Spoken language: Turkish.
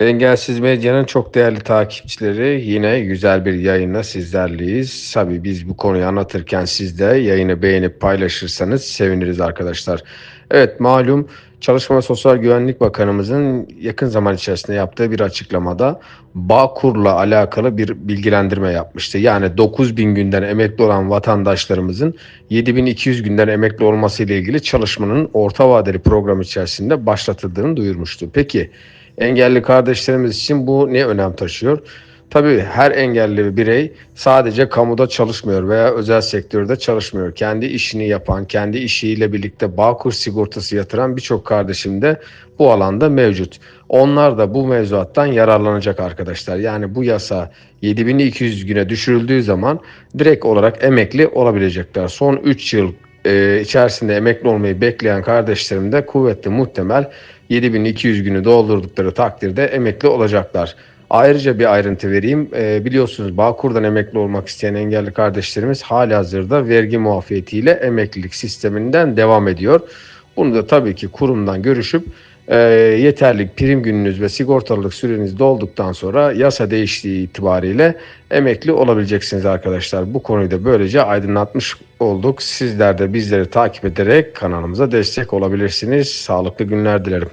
Engelsiz Medya'nın çok değerli takipçileri yine güzel bir yayınla sizlerleyiz. Tabii biz bu konuyu anlatırken siz de yayını beğenip paylaşırsanız seviniriz arkadaşlar. Evet malum Çalışma ve Sosyal Güvenlik Bakanımızın yakın zaman içerisinde yaptığı bir açıklamada Bağkur'la alakalı bir bilgilendirme yapmıştı. Yani 9000 günden emekli olan vatandaşlarımızın 7200 günden emekli olması ile ilgili çalışmanın orta vadeli program içerisinde başlatıldığını duyurmuştu. Peki engelli kardeşlerimiz için bu ne önem taşıyor? Tabii her engelli birey sadece kamuda çalışmıyor veya özel sektörde çalışmıyor. Kendi işini yapan, kendi işiyle birlikte Bağkur sigortası yatıran birçok kardeşim de bu alanda mevcut. Onlar da bu mevzuattan yararlanacak arkadaşlar. Yani bu yasa 7200 güne düşürüldüğü zaman direkt olarak emekli olabilecekler. Son 3 yıl e, içerisinde emekli olmayı bekleyen kardeşlerim de kuvvetli muhtemel 7200 günü doldurdukları takdirde emekli olacaklar. Ayrıca bir ayrıntı vereyim. E, biliyorsunuz Bağkur'dan emekli olmak isteyen engelli kardeşlerimiz hali hazırda vergi muafiyetiyle emeklilik sisteminden devam ediyor. Bunu da tabii ki kurumdan görüşüp e, yeterli prim gününüz ve sigortalılık süreniz dolduktan sonra yasa değiştiği itibariyle emekli olabileceksiniz arkadaşlar. Bu konuyu da böylece aydınlatmış olduk. Sizler de bizleri takip ederek kanalımıza destek olabilirsiniz. Sağlıklı günler dilerim.